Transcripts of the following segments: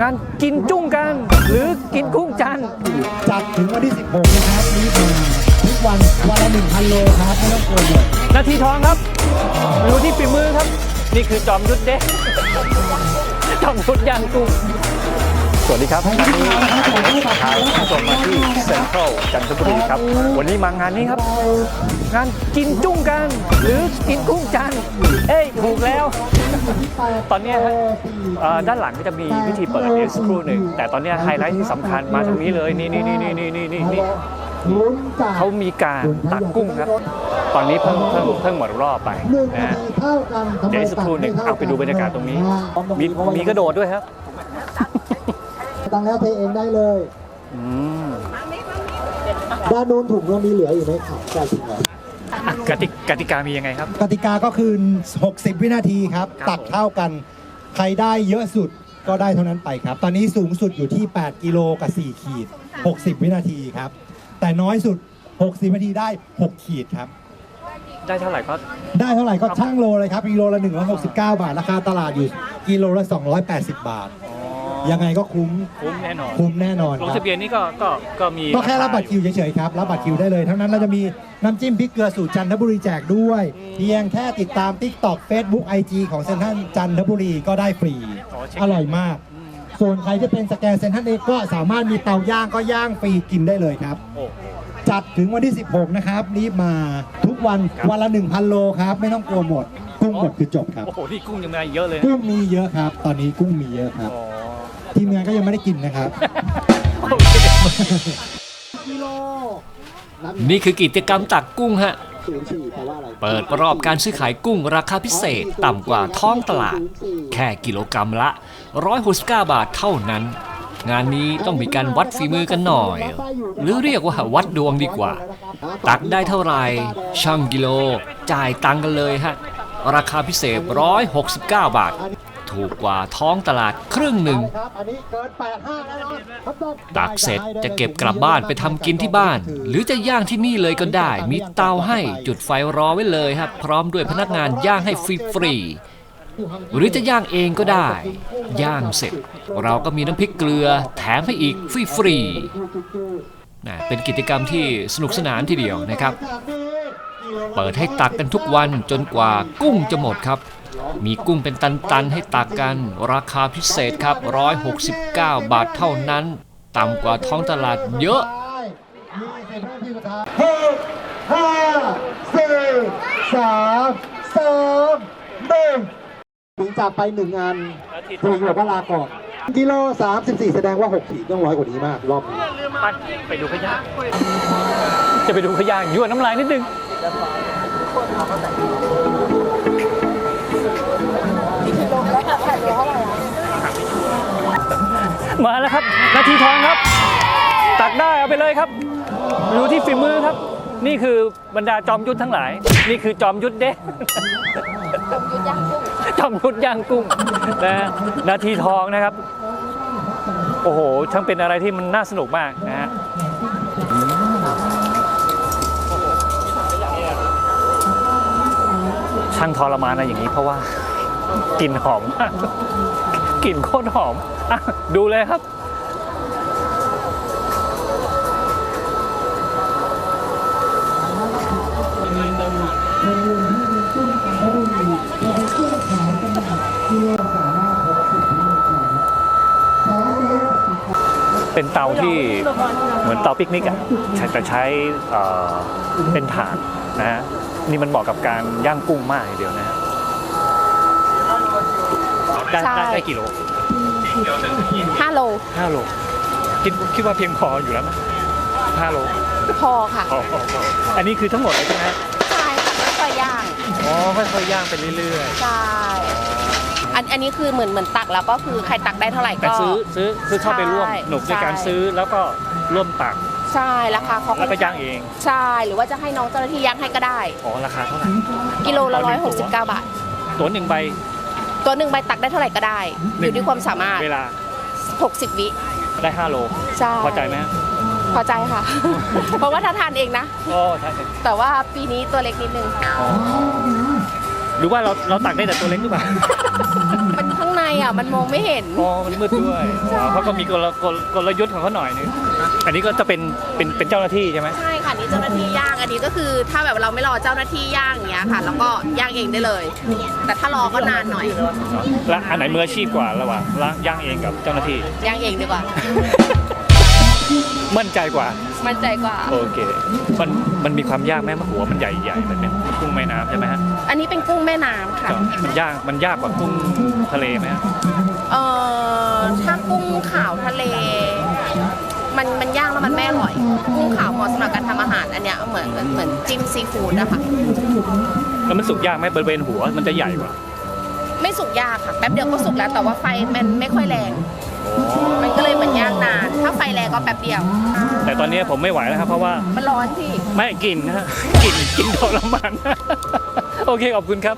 งานกินจุ้งกัน หรือกินกุ้งจันทร์จัดถึงวันที่ 16 นะครับนี้มาทุกวันวันละ1,000โลครับไม่ต้องกลัวเลยนาทีทองครับมาดูที่ฝีมือครับ นี่คือจอมยุทธเด้จอมยุทธย่างกุ้งสวัสดีครับวันนี้พาคุณผู้ชมมาที่เซ็นทรัลจันทบุรีครับ วันนี้มางานนี้ครับ งานกินจุ้งกัน หรือกินกุ้งจันทร์เอ้ยถูกแล้ว ตอนเนี้ยฮะเอ่อด้านหลังก็จะมีพิธีเปิดเดี๋ยวสักครู่หนึ่งแต่ตอนเนี้ยไฮไลท์ที่สำคัญมาทางนี้เลยนี่นี่นี่นี่นี่นี่นี่นี่ลุ้นจากเขามีการตักกุ้งครับ ตอนนี้เพิ่งเพิ่งเพิ่งหมดรอบไปหนึ่งนะนาฮะทีเท่ากันทำไมเดี๋ยวอีกสักครู่หนึ่งตัเอาไปดูบรรยากาศตรงนี้ มีมีกระโดดด้วยครับตังแล้วเทเองได้เลย อืม ด้านนู้นถุงเรามีเหลืออยู่ไหมครับใช่ถุงเหรออะ กติกกติกามียังไงครับ กติกาก็คือ 60 วินาทีครับ ครับตักเท่ากัน ใครได้เยอะสุดก็ได้เท่านั้นไปครับ ตอนนี้สูงสุดอยู่ที่ 8 กิโลกับ 4 ขีด 60 วินาทีครับ แต่น้อยสุด 60วินาทีได้ 6 ขีดครับ ได้เท่าไหร่ก็ ได้เท่าไหร่ก็ช่างโลเลยครับกิโลละ169 บาท ราคาตลาดอยู่กิโลละ 280 บาท ยังไงก็คุ้มคุ้มแน่นอนคุ้มแน่นอนลงครัทะบเบียนนี่ก็ก็ก็มีก็แค่รับบัตรคิวเฉยๆครับรับบัตรคิวได้เลย ทั้งนั้นเราจะมีน้ำจิ้มพริกเกลือสูตรจันทบุรีแจกด้วย เพียงแค่ติดตาม TikTok Facebook IG ของเซนทรัลจันทบุรีก็ได้ฟรีอ๋อเช็คอร่อยมาก ส่วนใครที่เป็นสแกนเซนทรัลเองก็สามารถมีเตาย่างก็ย่างฟรีกินได้เลยครับ โอ้โห จัดถึงวันที่ 16 นะครับ รีบมาทุกวันครับ วันละ 1,000 โลครับ ไม่ต้องกลัวหมด กุ้งหมดคือจบครับ โอ้โหนี่กุ้งยังมาเยอะเลยนะกุ้งมีเยอะครับ ตอนนี้กุ้งมีเยอะครับ อ๋อ ทีมงานก็ยังไม่ได้กินนะครับนี่คือกิจกรรมตักกุ้งฮะ ศูนย์สี่แปลว่าอะไรเปิดรอบการซื้อขายกุ้งราคาพิเศษต่ำกว่าท้องตลาด แค่กิโลกรรัมละ 169 บาทเท่านั้น งานนี้ต้องมีการวัดฝีมือกันหน่อย หรือเรียกว่าวัดดวงดีกว่า ตักได้เท่าไหร่ช่างกิโล จ่ายตังค์กันเลยฮะ ราคาพิเศษ 169 บาท ถูกกว่าท้องตลาดครึ่งหนึ่งครับอันนี้เกิน85แน่นอนครับต้องตักเสร็จจะเก็บกลับบ้านไปทำกินที่บ้าน หรือจะย่างที่นี่เลยก็ได้ มีเตาให้จุดไฟรอไว้เลยครับ พร้อมด้วยพนักงานย่างให้ฟรีๆหรือจะย่างเองก็ได้ ย่างเสร็จ เราก็มีน้ำพริกเกลือแถมให้อีกฟรีๆนะเป็นกิจกรรมที่สนุกสนานทีเดียวนะครับ เปิดให้ตักกันทุกวันจนกว่ากุ้งจะหมดครับ มีกุ้งเป็นตันๆให้ตักกัน ราคาพิเศษครับ 169 บาทเท่านั้น ต่ำกว่าท้องตลาดเยอะหกห้าสี่สามสองหนึ่งถึงจากไปหนึ่งอันถูกหรือว่าลาก่อนกิโล34แสดงว่า6ขีดต้องร้อยกว่านี้มาก รอบนี้ไปดูขยะจะไปดูขยะยั่วน้ำลายนิดนึง มาแล้วครับ นาทีทองครับ ตักได้เอาไปเลยครับดูที่ฝีมือครับ นี่คือบรรดาจอมยุทธทั้งหลาย นี่คือจอมยุทธเด้จอมยุทธย่างกุ้งนะนาทีทองนะครับ โอ้โหช่างเป็นอะไรที่มันน่าสนุกมากนะฮะช่างทรมานนะอย่างนี้เพราะว่ากลิ่นหอมมาก กลิ่นโคตรหอมอะดูเลยครับเป็นเตาที่เหมือนเตาปิกนิกอะแต่ใช้เเป็นถ่านนะฮะนี่มันเหมาะกับการย่างกุ้งมากเดียวนะฮะ ได้ใช่ ได้ได้กี่โล5โลห้าโลคิดคิดว่าเพียงพออยู่แล้วไหมห้าโลพอค่ะพอพอพออันนี้คือทั้งหมดเลยใช่ไหมฮะใช่ค่ะค่อยๆย่างอ๋อค่อยๆย่างไปเรื่อยใช่อันอันนี้คือเหมือนเหมือนตักแล้วก็คือใครตักได้เท่าไหร่ๆแต่ก็ ซื้อซื้อซื้อเข้าไปร่วมใช่หนุกในการใช่ ซื้อแล้วก็ร่วมตักใช่ราคาเขาแล้วก็ย่างเองใช่หรือว่าจะให้น้องเจ้าหน้าที่ย่างให้ก็ได้ อ๋อราคาเท่าไหร่กิโลละต่อหนึ่ง169บาท ตัวหนึ่งใบ ตัวหนึ่งใบตักได้เท่าไหร่ก็ได้หนึ่องยู่ที่ความสามารถ เวลา 60 วิ ได้ห้าโล ใช่ พอใจไหมฮะพอใจค่ะ เพราะว่าถ้าทานเองนะอ๋อใช่แต่ว่าปีนี้ตัวเล็กนิดนึง อ๋อ หรือว่าเราเราตักได้แต่ตัวเล็กหรือเปล่ามันข้างในอะมันมองไม่เห็น อ๋อมันมืดด้วยอ๋อเขาก็มีกลกลกลยุทธ์ของเขาหน่อยนึงอันนี้ก็จะเป็นเป็นเป็นเจ้าหน้าที่ใช่ไหมใช่ค่ะนี่เจ้าหน้าที่ย่างอันนี้ก็คือ ถ้าแบบเราไม่รอเจ้าหน้าที่ย่างอย่างเงี้ยค่ะ แล้วก็ย่างเองได้เลย แต่ถ้ารอก็นานหน่อยแล้วอันไหนมืออาชีพกว่าระหว่างละย่างเองกับเจ้าหน้าที่ย่างเองดีกว่า มั่นใจกว่า มั่นใจกว่า โอเค มันมันมีความยากไหมมันหัวมันใหญ่ๆแบบเนี้ยมันกุ้งแม่น้ำใช่ไหมฮะอันนี้เป็นกุ้งแม่น้ำค่ะ ก็มันยากมันยากกว่ากุ้งทะเลไหมฮะเอ่อถ้ากุ้งขาวทะเล มันมันย่างแล้วมันไม่อร่อย กุ้งขาวเหมาะสำหรับการทำอาหารอันเนี้ยเหมือนเหมือนเหมือนจิ้มซีฟู้ดอะค่ะแล้วมันสุกยากไหมบริเวณหัวมันจะใหญ่กว่าไม่สุกยากค่ะแป๊บเดียวก็สุกแล้วแต่ว่าไฟมันไม่ค่อยแรง มันก็เลยเหมือนย่างนาน ถ้าไฟแรงก็แป๊บเดียว แต่ตอนนี้ผมไม่ไหวแล้วครับ เพราะว่ามันร้อนพี่ ไม่กินนะฮะกินกินทรมานโอเคขอบคุณครับ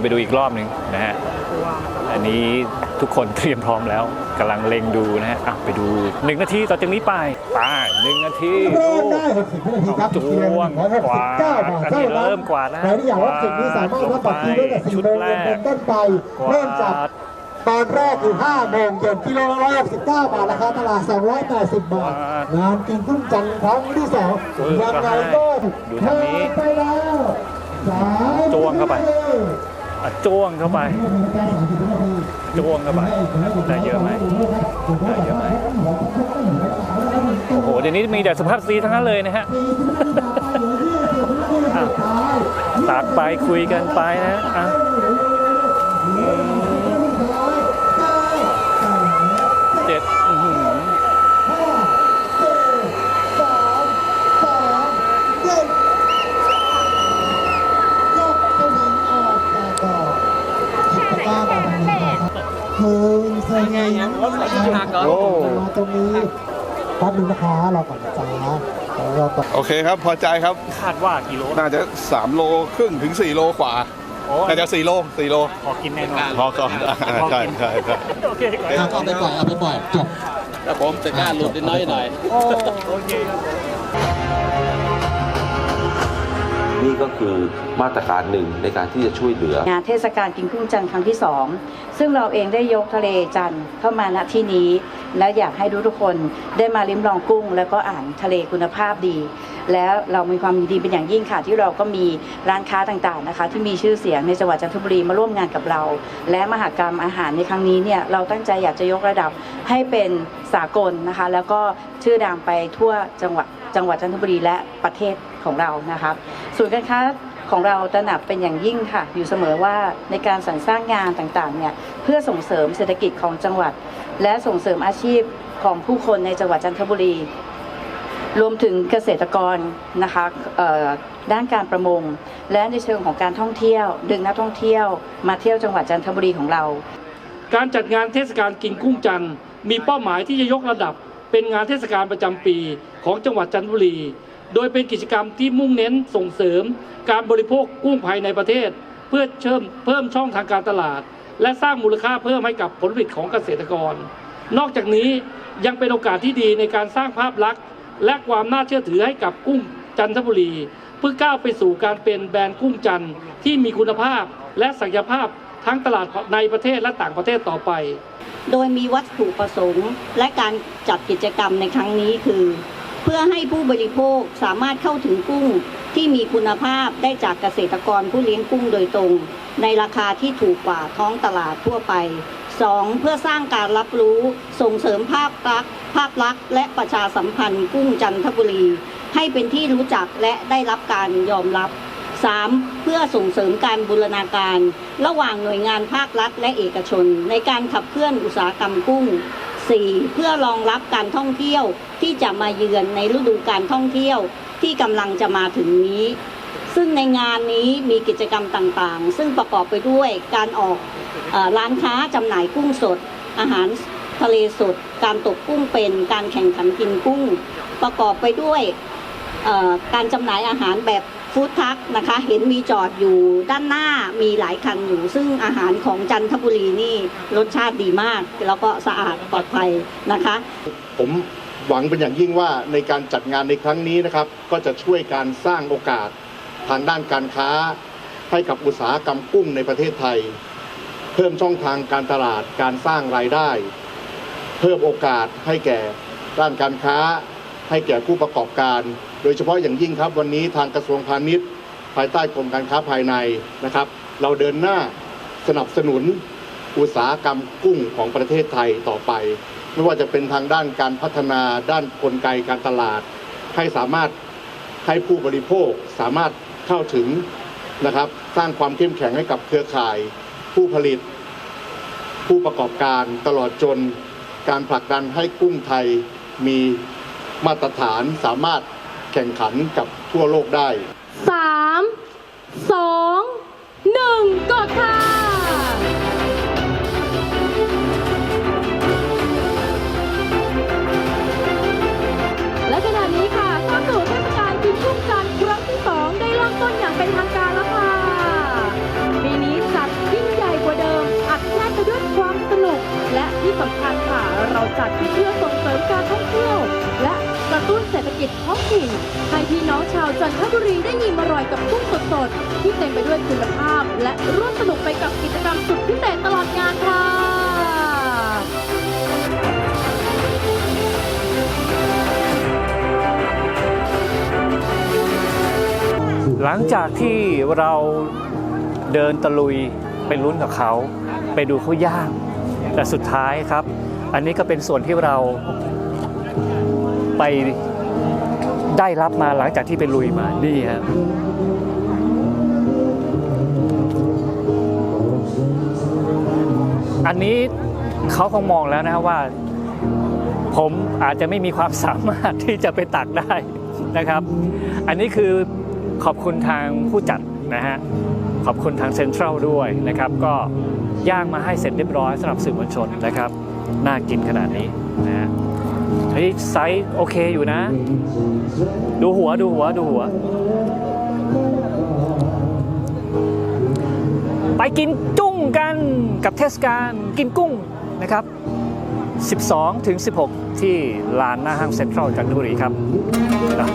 จะไปดูอีกรอบหนึ่งนะฮะอันนี้ทุกคนเตรียมพร้อมแล้วกำลังเล็งดูนะฮะอะไปดูหนึ่งนาทีต่อจากนี้ไปไปหนึ่งนาทีเริ่มได้60วินาทีครับจ้วงกวาด169บาทอันเท่านี้นั้นเริ่มกวาดแล้วใครที่อยากรับสิทธิ์นี้สามารถรับบัตรคิวได้แต่ชุ4ดโมงแรเย็นกเป็นต้นไปกวาดเริ่มจากตอนแรกอยู่5โมงเย็นกิโลละ169 บาทราคาตลาด 280 บาท งานกินกุ้งจันทร์ครั้งที่สองยังไงก็ดูทางนี้ไปแล้วสามจ้วงเข้าไป อัดจ้วงเข้าไปจ้วงเข้าไปได้เยอะไหมได้เยอะไหมโอ้โหเดี๋ยวนี้มีแต่สภาพสีทั้งนั้นเลยนะฮะอะตักไปคุยกันไปนะอะอืมเจ็ดอื้อหือ สามสองหนึ่งยกสวิงออกจากดอกหยิบตะกร้ามาทางนี้ครับหนึ่งสวิง โอ้ มาตรงนี้ แป๊บนึงนะคะรอก่อนนะจ๊ะรอก่อนโอเคครับ พอใจครับ คาดว่ากิโลน่าจะ 3 โลครึ่งถึง 4 โลกว่าโอ้น่าจะ 4 โล 4 โลพอกินแน่นอน พอก่อนอ่าใช่ใช่ใช่โอเคก่อนเอาเอาไปปล่อยเอาไปปล่อยจบครับผมแต่กล้าหลุดนิดน้อยหน่อย โอ้โอเคครับ นี่ก็คือมาตรการหนึ่งในการที่จะช่วยเหลืองานเทศกาลกินกุ้งจันทร์ครั้งที่ 2 ซึ่งเราเองได้ยกทะเลจันทร์เข้ามาณที่นี้ และอยากให้ทุกทุกคนได้มาลิ้มลองกุ้ง แล้วก็อ่านทะเลคุณภาพดี แล้วเรามีความยินดีเป็นอย่างยิ่งค่ะ ที่เราก็มีร้านค้าต่างๆนะคะ ที่มีชื่อเสียงในจังหวัดจันทบุรีมาร่วมงานกับเรา และมหากรรมอาหารในครั้งนี้เนี่ยเราตั้งใจอยากจะยกระดับให้เป็นสากลนะคะ แล้วก็ชื่อดังไปทั่วจังหวัดจังหวัดจันทบุรีและประเทศ ของเรานะครับส่วนย์การค้าของเราตระหนักเป็นอย่างยิ่งค่ะ อยู่เสมอว่าในการสรรสร้างงานต่างๆเนี่ยเพื่อส่งเสริมเศรษฐกิจของจังหวัด และส่งเสริมอาชีพของผู้คนในจังหวัดจันทบุรี รวมถึงเกษตรกรนะคะด้านการประมง และในเชิงของการท่องเที่ยว ดึงนักท่องเที่ยว มาเที่ยวจังหวัดจันทบุรีของเรา การจัดงานเทศกาลกินกุ้งจันทร์มีเป้าหมายที่จะยกระดับเป็นงานเทศกาลประจำปีของจังหวัดจันทบุรี โดยเป็นกิจกรรมที่มุ่งเน้นส่งเสริม การบริโภคกุ้งภายในประเทศ เพื่อเชิมเพิ่มช่องทางการตลาด และสร้างมูลค่าเพิ่มให้กับผลผลิตของเกษตรกร นอกจากนี้ยังเป็นโอกาสที่ดีในการสร้างภาพลักษณ์ และความน่าเชื่อถือให้กับกุ้งจันทบุรี เพื่อก้าวไปสู่การเป็นแบรนด์กุ้งจันที่มีคุณภาพและศักยภาพทั้งตลาดในประเทศและต่างประเทศต่อไป โดยมีวัตถุประสงค์ และการจัดกิจกรรมในครั้งนี้คือ เพื่อให้ผู้บริโภคสามารถเข้าถึงกุ้งที่มีคุณภาพได้จากเกษตรกรผู้เลี้ยงกุ้งโดยตรง ในราคาที่ถูกกว่าท้องตลาดทั่วไป 2. เพื่อสร้างการรับรู้ส่งเสริมภาพลักษณ์ภาพลักษณ์และประชาสัมพันธ์กุ้งจันทบุรี ให้เป็นที่รู้จักและได้รับการยอมรับ 3. เพื่อส่งเสริมการบูรณาการ ระหว่างหน่วยงานภาครัฐและเอกชน ในการขับเคลื่อนอุตสาหกรรมกุ้ง 4. เพื่อรองรับการท่องเที่ยวที่จะมาเยือนในฤดูการท่องเที่ยวที่กำลังจะมาถึงนี้ ซึ่งในงานนี้มีกิจกรรมต่างๆ ซึ่งประกอบไปด้วยการออกอร้านค้าจำหน่ายกุ้งสด อาหารทะเลสด การตกกุ้งเป็น การแข่งขันกินกุ้ง ประกอบไปด้วยการจำหน่ายอาหารแบบ ฟู้ดทักนะคะ เห็นมีจอดอยู่ด้านหน้ามีหลายคันอยู่ ซึ่งอาหารของจันทบุรีนี่รสชาติดีมาก แล้วก็สะอาดปลอดภัยนะคะ ผมหวังเป็นอย่างยิ่งว่าในการจัดงานในครั้งนี้นะครับ ก็จะช่วยการสร้างโอกาสทางด้านการค้า ให้กับอุตสาหกรรมกุ้งในประเทศไทย เพิ่มช่องทางการตลาดการสร้างรายได้ เพิ่มโอกาสให้แก่ด้านการค้า ให้แก่ผู้ประกอบการ โดยเฉพาะอย่างยิ่งครับวันนี้ทางกระทรวงพาณิชย์ ภายใต้กรมการค้าภายในนะครับ เราเดินหน้าสนับสนุนอุตสาหกรรมกุ้งของประเทศไทยต่อไป ไม่ว่าจะเป็นทางด้านการพัฒนาด้านกลไกการตลาด ให้สามารถให้ผู้บริโภคสามารถเข้าถึงนะครับ สร้างความเข้มแข็งให้กับเครือข่าย ผู้ผลิต ผู้ประกอบการตลอดจน การผลักดันให้กุ้งไทยมีมาตรฐานสามารถ แข่งขันกับทั่วโลกได้สามสองหนึ่งกดค่ะ และขณะนี้ค่ะเข้าสู่เทศกาลกินกุ้งจันทร์ครั้งที่สองได้เริ่มต้นอย่างเป็นทางการแล้วค่ะ ปีนี้จัดยิ่งใหญ่กว่าเดิม อัดแน่นไปด้วยความสนุก และที่สำคัญค่ะ เราจัดเพื่อส่งเสริมการท่องเที่ยว และ ระตุ้นเศรษฐกิจท้องถิ่นให้พี่น้องชาวจันทบุรีได้อิ่มอร่อยกับกุ้งสดๆ ที่เต็มไปด้วยคุณภาพ และร่วมสนุกไปกับกิจกรรมสุดพิเศษตลอดงานค่ะหลังจากที่เราเดินตะลุยไปลุ้นกับเขา ไปดูเขาย่าง แต่สุดท้ายครับ อันนี้ก็เป็นส่วนที่เราไป ได้รับมาหลังจากที่ไปลุยมานี่ฮะอันนี้เขาคงมองแล้วนะว่า ผมอาจจะไม่มีความสามารถที่จะไปตักได้นะครับ อันนี้คือขอบคุณทางผู้จัดนะฮะขอบคุณทางเซ็นทรัลด้วยนะครับ ก็ย่างมาให้เสร็จเรียบร้อยสำหรับสื่อมวลชนนะครับ น่ากินขนาดนี้นะฮะ เฮ้ยไซส์โอเคอยู่นะ ดูหัวดูหัวดูหัว ไปกินกุ้งกันกับเทศกาลกินกุ้งนะครับ 12 ถึง 16 ที่ลานหน้าห้างเซ็นทรัลจันทบุรีครับนะ